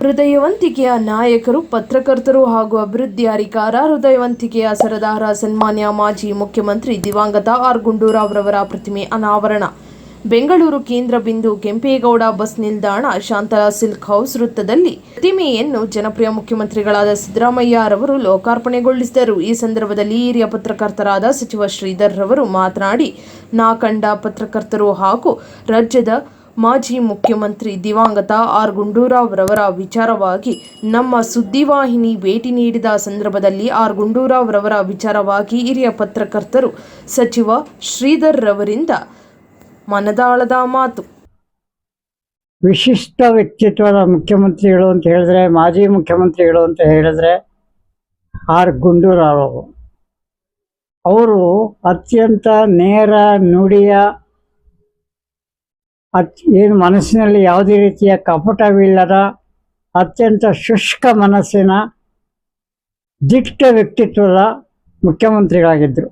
ಹೃದಯವಂತಿಕೆಯ ನಾಯಕರು, ಪತ್ರಕರ್ತರು ಹಾಗೂ ಅಭಿವೃದ್ಧಿ ಅಧಿಕಾರ ಹೃದಯವಂತಿಕೆಯ ಸರದಾರ ಸನ್ಮಾನ್ಯ ಮಾಜಿ ಮುಖ್ಯಮಂತ್ರಿ ದಿವಂಗತ ಆರ್ ಗುಂಡೂರಾವ್ರವರ ಪ್ರತಿಮೆ ಅನಾವರಣ. ಬೆಂಗಳೂರು ಕೇಂದ್ರ ಬಿಂದು ಕೆಂಪೇಗೌಡ ಬಸ್ ನಿಲ್ದಾಣ, ಶಾಂತಲಾ ಸಿಲ್ಕ್ ಹೌಸ್ ವೃತ್ತದಲ್ಲಿ ಪ್ರತಿಮೆಯನ್ನು ಜನಪ್ರಿಯ ಮುಖ್ಯಮಂತ್ರಿಗಳಾದ ಸಿದ್ದರಾಮಯ್ಯ ರವರು ಲೋಕಾರ್ಪಣೆಗೊಳಿಸಿದರು. ಈ ಸಂದರ್ಭದಲ್ಲಿ ಹಿರಿಯ ಪತ್ರಕರ್ತರಾದ ಸಚಿವ ಶ್ರೀಧರ್ ರವರು ಮಾತನಾಡಿ ನಾಕಂಡ ಪತ್ರಕರ್ತರು ಹಾಗೂ ರಾಜ್ಯದ ಮಾಜಿ ಮುಖ್ಯಮಂತ್ರಿ ದಿವಂಗತ ಆರ್ ಗುಂಡೂರಾವ್ ರವರ ವಿಚಾರವಾಗಿ ನಮ್ಮ ಸುದ್ದಿವಾಹಿನಿ ಭೇಟಿ ನೀಡಿದ ಸಂದರ್ಭದಲ್ಲಿ ಆರ್ ಗುಂಡೂರಾವ್ ರವರ ವಿಚಾರವಾಗಿ ಹಿರಿಯ ಪತ್ರಕರ್ತರು ಸಚಿವ ಶ್ರೀಧರ್ ರವರಿಂದ ಮನದಾಳದ ಮಾತು. ವಿಶಿಷ್ಟ ವ್ಯಕ್ತಿತ್ವದ ಮುಖ್ಯಮಂತ್ರಿಗಳು ಅಂತ ಹೇಳಿದ್ರೆ, ಮಾಜಿ ಮುಖ್ಯಮಂತ್ರಿಗಳು ಅಂತ ಹೇಳಿದ್ರೆ ಆರ್ ಗುಂಡೂರಾವ್ ಅವರು ಅತ್ಯಂತ ನೇರ ನುಡಿಯ ಅತ್ ಏನು ಮನಸ್ಸಿನಲ್ಲಿ ಯಾವುದೇ ರೀತಿಯ ಕಪಟವಿಲ್ಲದ ಅತ್ಯಂತ ಶುಷ್ಕ ಮನಸ್ಸಿನ ದಿಟ್ಟ ವ್ಯಕ್ತಿತ್ವದ ಮುಖ್ಯಮಂತ್ರಿಗಳಾಗಿದ್ದರು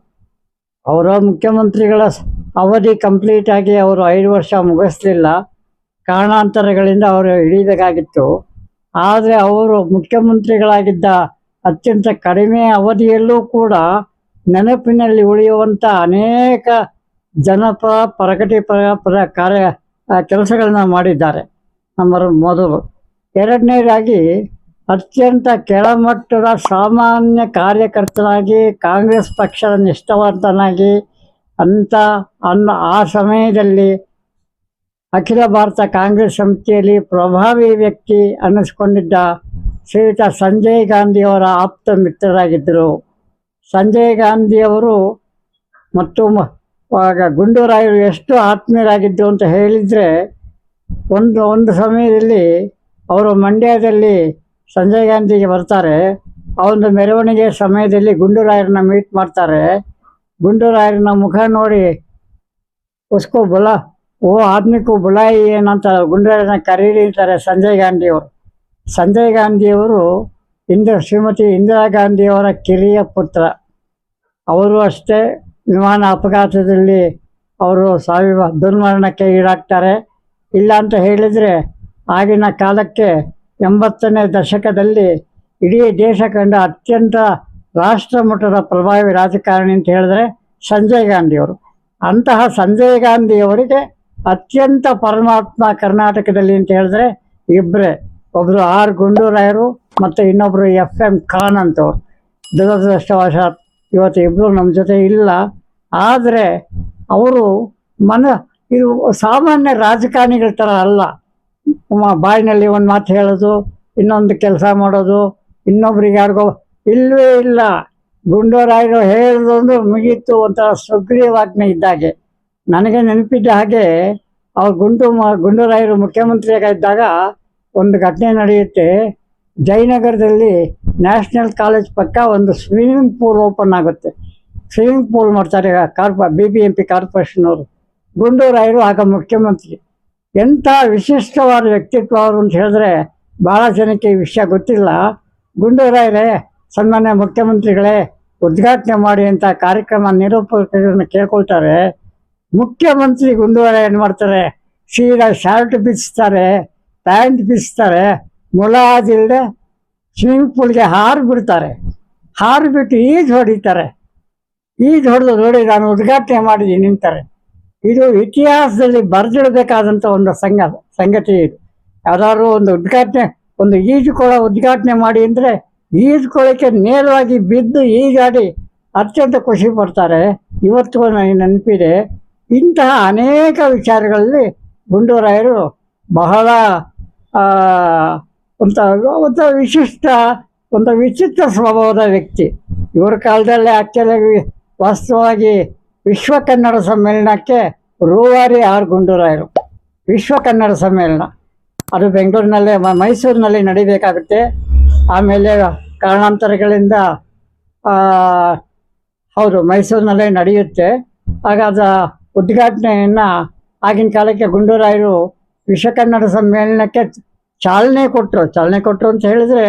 ಅವರ ಮುಖ್ಯಮಂತ್ರಿಗಳ ಅವಧಿ ಕಂಪ್ಲೀಟ್ ಆಗಿ ಅವರು ಐದು ವರ್ಷ ಮುಗಿಸ್ಲಿಲ್ಲ. ಕಾರಣಾಂತರಗಳಿಂದ ಅವರು ಹಿಡಿಯಬೇಕಾಗಿತ್ತು ಆದರೆ ಅವರು ಮುಖ್ಯಮಂತ್ರಿಗಳಾಗಿದ್ದ ಅತ್ಯಂತ ಕಡಿಮೆ ಅವಧಿಯಲ್ಲೂ ಕೂಡ ನೆನಪಿನಲ್ಲಿ ಉಳಿಯುವಂಥ ಅನೇಕ ಜನಪರ ಪ್ರಗತಿಪರ ಪ್ರ, ಕಾರ್ಯ ಕೆಲಸಗಳನ್ನ ಮಾಡಿದ್ದಾರೆ. ನಮ್ಮ ಮೊದಲು ಎರಡನೇದಾಗಿ ಅತ್ಯಂತ ಕೆಳಮಟ್ಟದ ಸಾಮಾನ್ಯ ಕಾರ್ಯಕರ್ತನಾಗಿ ಕಾಂಗ್ರೆಸ್ ಪಕ್ಷದ ನಿಷ್ಠಾವಂತನಾಗಿ ಅಂತ ಅನ್ನ ಆ ಸಮಯದಲ್ಲಿ ಅಖಿಲ ಭಾರತ ಕಾಂಗ್ರೆಸ್ ಸಮಿತಿಯಲ್ಲಿ ಪ್ರಭಾವಿ ವ್ಯಕ್ತಿ ಅನ್ನಿಸ್ಕೊಂಡಿದ್ದ ಶ್ರೀಯುತ ಸಂಜಯ್ ಗಾಂಧಿಯವರ ಆಪ್ತ ಮಿತ್ರರಾಗಿದ್ದರು. ಸಂಜಯ್ ಗಾಂಧಿಯವರು ಮತ್ತು ಆಗ ಗುಂಡೂರಾಯರು ಎಷ್ಟು ಆತ್ಮೀಯರಾಗಿದ್ದು ಅಂತ ಹೇಳಿದರೆ, ಒಂದು ಒಂದು ಸಮಯದಲ್ಲಿ ಅವರು ಮಂಡ್ಯದಲ್ಲಿ ಸಂಜಯ್ ಗಾಂಧಿಗೆ ಬರ್ತಾರೆ. ಆ ಒಂದು ಮೆರವಣಿಗೆ ಸಮಯದಲ್ಲಿ ಗುಂಡೂರಾಯರನ್ನ ಮೀಟ್ ಮಾಡ್ತಾರೆ. ಗುಂಡೂರಾಯರನ್ನ ಮುಖ ನೋಡಿ, ಉಸ್ಕೋ ಬುಲ, ಓ ಆತ್ಮಿಕೋ ಬುಲಾಯಿ ಏನಂತ ಗುಂಡೂರಾಯರನ್ನ ಕರೀರಿ ಅಂತಾರೆ ಸಂಜಯ್ ಗಾಂಧಿಯವರು. ಸಂಜಯ್ ಗಾಂಧಿಯವರು ಇಂದ್ರ, ಶ್ರೀಮತಿ ಇಂದಿರಾ ಗಾಂಧಿಯವರ ಕಿರಿಯ ಪುತ್ರ. ಅವರು ಅಷ್ಟೇ ವಿಮಾನ ಅಪಘಾತದಲ್ಲಿ ಅವರು ಸಾವಿರ ದುರ್ಮರಣಕ್ಕೆ ಈಡಾಗ್ತಾರೆ. ಇಲ್ಲ ಅಂತ ಹೇಳಿದರೆ ಆಗಿನ ಕಾಲಕ್ಕೆ ಎಂಬತ್ತನೇ ದಶಕದಲ್ಲಿ ಇಡೀ ದೇಶ ಕಂಡ ಅತ್ಯಂತ ರಾಷ್ಟ್ರ ಮಟ್ಟದ ಪ್ರಭಾವಿ ರಾಜಕಾರಣಿ ಅಂತ ಹೇಳಿದ್ರೆ ಸಂಜಯ್ ಗಾಂಧಿಯವರು. ಅಂತಹ ಸಂಜಯ್ ಗಾಂಧಿಯವರಿಗೆ ಅತ್ಯಂತ ಪರಮಾತ್ಮ ಕರ್ನಾಟಕದಲ್ಲಿ ಅಂತ ಹೇಳಿದ್ರೆ ಇಬ್ಬರೇ ಒಬ್ಬರು ಆರ್ ಗುಂಡೂರಾಯರು ಮತ್ತು ಇನ್ನೊಬ್ಬರು ಎಫ್ ಎಂ ಖಾನ್ ಅಂತವ್ರು. ದುರದೃಷ್ಟವಶಾತ್ ಇವತ್ತು ಇಬ್ಬರು ನಮ್ಮ ಜೊತೆ ಇಲ್ಲ. ಆದರೆ ಅವರು ಮನ, ಇದು ಸಾಮಾನ್ಯ ರಾಜಕಾರಣಿಗಳ ಥರ ಅಲ್ಲ. ಬಾಯಿನಲ್ಲಿ ಒಂದು ಮಾತು ಹೇಳೋದು, ಇನ್ನೊಂದು ಕೆಲಸ ಮಾಡೋದು, ಇನ್ನೊಬ್ರಿಗೆ ಯಾರಿಗೋ ಇಲ್ಲವೇ ಇಲ್ಲ. ಗುಂಡೂರಾಯರು ಅಂದ್ರೆ ಮುಗೀತು ಒಂಥರ ಸುಗ್ರೀವಾಜ್ಞೆ ಇದ್ದಾಗೆ. ನನಗೆ ನೆನಪಿದ್ದ ಹಾಗೆ ಅವ್ರು ಗುಂಡು ಗುಂಡೂರಾಯರು ಮುಖ್ಯಮಂತ್ರಿಯಾಗಿದ್ದಾಗ ಒಂದು ಘಟನೆ ನಡೆಯುತ್ತೆ. ಜಯನಗರದಲ್ಲಿ ನ್ಯಾಷನಲ್ ಕಾಲೇಜ್ ಪಕ್ಕ ಒಂದು ಸ್ವಿಮ್ಮಿಂಗ್ ಪೂಲ್ ಓಪನ್ ಆಗುತ್ತೆ. ಸ್ವಿಮ್ಮಿಂಗ್ ಪೂಲ್ ಮಾಡ್ತಾರೆ corp B B M P ಕಾರ್ಪೊರೇಷನವರು ಗುಂಡೂರಾಯರು ಆಗ ಮುಖ್ಯಮಂತ್ರಿ. ಎಂಥ ವಿಶಿಷ್ಟವಾದ ವ್ಯಕ್ತಿತ್ವ ಅವರು ಅಂತ ಹೇಳಿದ್ರೆ ಭಾಳ ಜನಕ್ಕೆ ಈ ವಿಷಯ ಗೊತ್ತಿಲ್ಲ. ಗುಂಡೂರಾಯರೇ ಸನ್ಮಾನ್ಯ ಮುಖ್ಯಮಂತ್ರಿಗಳೇ ಉದ್ಘಾಟನೆ ಮಾಡಿ ಅಂತ ಕಾರ್ಯಕ್ರಮ ನಿರೂಪಕರನ್ನು ಕೇಳ್ಕೊಳ್ತಾರೆ. ಮುಖ್ಯಮಂತ್ರಿ ಗುಂಡೂರಾಯ ಏನು ಮಾಡ್ತಾರೆ? ಸೀದಾ ಶರ್ಟ್ ಬಿಚ್ತಾರೆ, ಪ್ಯಾಂಟ್ ಬಿಚ್ತಾರೆ ಮುಲಾಜಿಲ್ಲದೆ ಸ್ವಿಮ್ಮಿಂಗ್ ಪೂಲ್ಗೆ ಹಾರು ಬಿಡ್ತಾರೆ. ಹಾರು ಬಿಟ್ಟು ಈಜು ಹೊಡಿತಾರೆ. ಈಜು ಹೊಡೆದು ನೋಡಿ ನಾನು ಉದ್ಘಾಟನೆ ಮಾಡಿದ್ದೀನಿ ನಿಂತಾರೆ. ಇದು ಇತಿಹಾಸದಲ್ಲಿ ಬರೆದಿಡಬೇಕಾದಂಥ ಒಂದು ಸಂಗ, ಸಂಗತಿ ಇದು. ಯಾವ್ದಾದ್ರು ಒಂದು ಉದ್ಘಾಟನೆ, ಒಂದು ಈಜುಕೊಳ ಉದ್ಘಾಟನೆ ಮಾಡಿ ಅಂದರೆ ಈಜುಕೊಳಕ್ಕೆ ನೇರವಾಗಿ ಬಿದ್ದು ಈಜಾಡಿ ಅತ್ಯಂತ ಖುಷಿ ಪಡ್ತಾರೆ. ಇವತ್ತು ನನಗೆ ನೆನಪಿದೆ. ಇಂತಹ ಅನೇಕ ವಿಚಾರಗಳಲ್ಲಿ ಗುಂಡೂರಾಯರು ಬಹಳ ಆ, ಒಂಥ ವಿಶಿಷ್ಟ ಒಂದು ವಿಚಿತ್ರ ಸ್ವಭಾವದ ವ್ಯಕ್ತಿ. ಇವರ ಕಾಲದಲ್ಲಿ ಆಕ್ಚುಲಿ ವಾಸ್ತವವಾಗಿ ವಿಶ್ವ ಕನ್ನಡ ಸಮ್ಮೇಳನಕ್ಕೆ ರೂವಾರಿ ಆರ್ ಗುಂಡೂರಾಯರು. ವಿಶ್ವ ಕನ್ನಡ ಸಮ್ಮೇಳನ. ಅದು ಬೆಂಗಳೂರಿನಲ್ಲೇ ಮೈಸೂರಿನಲ್ಲಿ ನಡಿಬೇಕಾಗುತ್ತೆ. ಆಮೇಲೆ ಕಾರಣಾಂತರಗಳಿಂದ ಹೌದು ಮೈಸೂರಿನಲ್ಲೇ ನಡೆಯುತ್ತೆ. ಹಾಗಾದ ಉದ್ಘಾಟನೆಯನ್ನು ಆಗಿನ ಕಾಲಕ್ಕೆ ಗುಂಡೂರಾಯರು ವಿಶ್ವ ಕನ್ನಡ ಸಮ್ಮೇಳನಕ್ಕೆ ಚಾಲನೆ ಕೊಟ್ಟರು ಚಾಲನೆ ಕೊಟ್ಟರು ಅಂತ ಹೇಳಿದ್ರೆ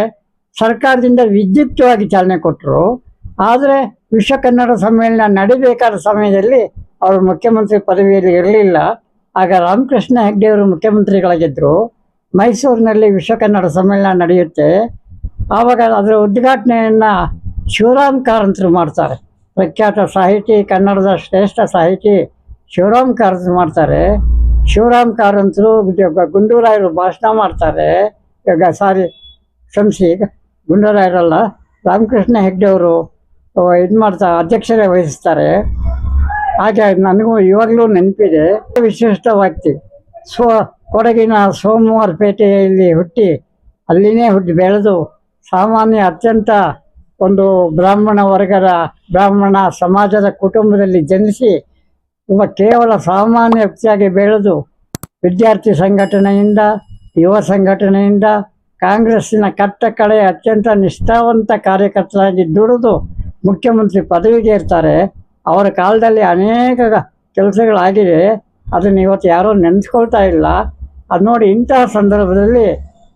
ಸರ್ಕಾರದಿಂದ ವಿದ್ಯುಕ್ತವಾಗಿ ಚಾಲನೆ ಕೊಟ್ಟರು ಆದರೆ ವಿಶ್ವ ಕನ್ನಡ ಸಮ್ಮೇಳನ ನಡಿಬೇಕಾದ ಸಮಯದಲ್ಲಿ ಅವರು ಮುಖ್ಯಮಂತ್ರಿ ಪದವಿಯಲ್ಲಿ ಇರಲಿಲ್ಲ. ಆಗ ರಾಮಕೃಷ್ಣ ಹೆಗ್ಡೆಯವರು ಮುಖ್ಯಮಂತ್ರಿಗಳಾಗಿದ್ದರು ಮೈಸೂರಿನಲ್ಲಿ ವಿಶ್ವ ಕನ್ನಡ ಸಮ್ಮೇಳನ ನಡೆಯುತ್ತೆ. ಆವಾಗ ಅದರ ಉದ್ಘಾಟನೆಯನ್ನು ಶಿವರಾಮ್ ಕಾರಂತರು ಮಾಡ್ತಾರೆ. ಪ್ರಖ್ಯಾತ ಸಾಹಿತಿ, ಕನ್ನಡದ ಶ್ರೇಷ್ಠ ಸಾಹಿತಿ ಶಿವರಾಮ್ ಕಾರಂತರು ಮಾಡ್ತಾರೆ. ಶಿವರಾಮ್ ಕಾರಂತರು ಗುಂಡೂರಾಯರು ಭಾಷಣ ಮಾಡ್ತಾರೆ. ಈಗ ಸಾರಿ ಕ್ಷಮಿಸಿ ಗುಂಡೂರಾಯರಲ್ಲ. ರಾಮಕೃಷ್ಣ ಹೆಗ್ಡೆ ಅವರು ಇದು ಮಾಡ್ತಾ, ಅಧ್ಯಕ್ಷರೇ ವಹಿಸ್ತಾರೆ. ಹಾಗೆ ನನಗೂ ಇವಾಗಲೂ ನೆನಪಿದೆ. ವಿಶಿಷ್ಟ ವ್ಯಕ್ತಿ ಸ್ವ, ಕೊಡಗಿನ ಸೋಮವಾರ ಪೇಟೆಯಲ್ಲಿ ಹುಟ್ಟಿ, ಅಲ್ಲಿನೇ ಹುಟ್ಟಿ ಬೆಳೆದು ಸಾಮಾನ್ಯ ಅತ್ಯಂತ ಒಂದು ಬ್ರಾಹ್ಮಣ ವರ್ಗದ ಬ್ರಾಹ್ಮಣ ಸಮಾಜದ ಕುಟುಂಬದಲ್ಲಿ ಜನಿಸಿ ಒಬ್ಬ ಕೇವಲ ಸಾಮಾನ್ಯ ವ್ಯಕ್ತಿಯಾಗಿ ಬೆಳೆದು ವಿದ್ಯಾರ್ಥಿ ಸಂಘಟನೆಯಿಂದ, ಯುವ ಸಂಘಟನೆಯಿಂದ, ಕಾಂಗ್ರೆಸ್ಸಿನ ಕಟ್ಟ ಕಡೆ ಅತ್ಯಂತ ನಿಷ್ಠಾವಂತ ಕಾರ್ಯಕರ್ತರಾಗಿ ದುಡಿದು ಮುಖ್ಯಮಂತ್ರಿ ಪದವಿಗೆ ಇರ್ತಾರೆ ಅವರ ಕಾಲದಲ್ಲಿ ಅನೇಕ ಕೆಲಸಗಳಾಗಿದೆ ಅದನ್ನು ಇವತ್ತು ಯಾರೂ ನೆನೆಸ್ಕೊಳ್ತಾ ಇಲ್ಲ. ಅದು ನೋಡಿ ಇಂತಹ ಸಂದರ್ಭದಲ್ಲಿ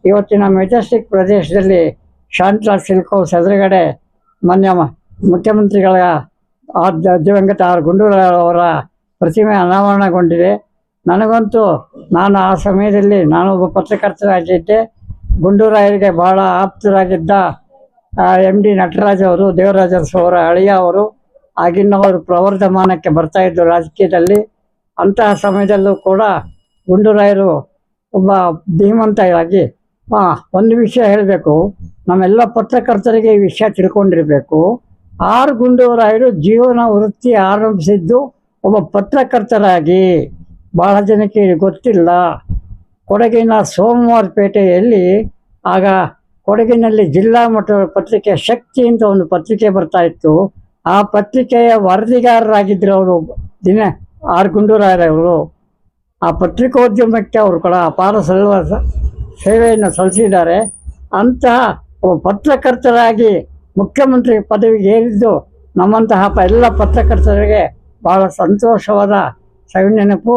ಇವತ್ತಿನ ಮೆಜೆಸ್ಟಿಕ್ ಪ್ರದೇಶದಲ್ಲಿ ಶಾಂತಲಾಲ್ ಸಿಲ್ಕ್ ಎದುರುಗಡೆ ಮಾನ್ಯ ಮುಖ್ಯಮಂತ್ರಿಗಳ ಆ ದಿವಂಗತ ಆರ್ ಗುಂಡೂರಾವ್ ಅವರ ಪ್ರತಿಮೆ ಅನಾವರಣಗೊಂಡಿದೆ. ನನಗಂತೂ ನಾನು ಆ ಸಮಯದಲ್ಲಿ ನಾನು ಒಬ್ಬ ಪತ್ರಕರ್ತರಾಗಿದ್ದೆ. ಗುಂಡೂರಾಯರಿಗೆ ಬಹಳ ಆಪ್ತರಾಗಿದ್ದ ಎಂ ಡಿ ನಟರಾಜ್ ಅವರು ದೇವರಾಜ ಅರಸು ಅವರ ಅಳಿಯ ಅವರು ಆಗಿನವರು ಪ್ರವರ್ಧಮಾನಕ್ಕೆ ಬರ್ತಾ ಇದ್ದರು ರಾಜಕೀಯದಲ್ಲಿ. ಅಂತಹ ಸಮಯದಲ್ಲೂ ಕೂಡ ಗುಂಡೂರಾಯರು ಒಬ್ಬ ಧೀಮಂತರಾಗಿ ಆ, ಒಂದು ವಿಷಯ ಹೇಳಬೇಕು. ನಮ್ಮೆಲ್ಲ ಪತ್ರಕರ್ತರಿಗೆ ಈ ವಿಷಯ ತಿಳ್ಕೊಂಡಿರಬೇಕು. ಆರ್ ಗುಂಡೂರಾಯರು ಜೀವನ ವೃತ್ತಿ ಆರಂಭಿಸಿದ್ದು ಒಬ್ಬ ಪತ್ರಕರ್ತರಾಗಿ ಬಹಳ ಜನಕ್ಕೆ ಗೊತ್ತಿಲ್ಲ. ಕೊಡಗಿನ ಸೋಮವಾರಪೇಟೆಯಲ್ಲಿ ಆಗ ಕೊಡಗಿನಲ್ಲಿ ಜಿಲ್ಲಾ ಮಟ್ಟದ ಪತ್ರಿಕೆ ಶಕ್ತಿ ಅಂತ ಒಂದು ಪತ್ರಿಕೆ ಬರ್ತಾ ಇತ್ತು. ಆ ಪತ್ರಿಕೆಯ ವರದಿಗಾರರಾಗಿದ್ದರು ಅವರು ದಿನ ಆರ್ ಗುಂಡೂರಾಯರವರು ಆ ಪತ್ರಿಕೋದ್ಯಮಕ್ಕೆ ಅವರು ಕೂಡ ಅಪಾರ ಸಲ್ಲುವ ಸೇವೆಯನ್ನು ಸಲ್ಲಿಸಿದ್ದಾರೆ. ಅಂತಹ ಒಬ್ಬ ಪತ್ರಕರ್ತರಾಗಿ ಮುಖ್ಯಮಂತ್ರಿ ಪದವಿಗೆ ಏರಿದ್ದು ನಮ್ಮಂತಹ ಎಲ್ಲ ಪತ್ರಕರ್ತರಿಗೆ ಬಹಳ ಸಂತೋಷವಾದ ಸವಿನೆನಪು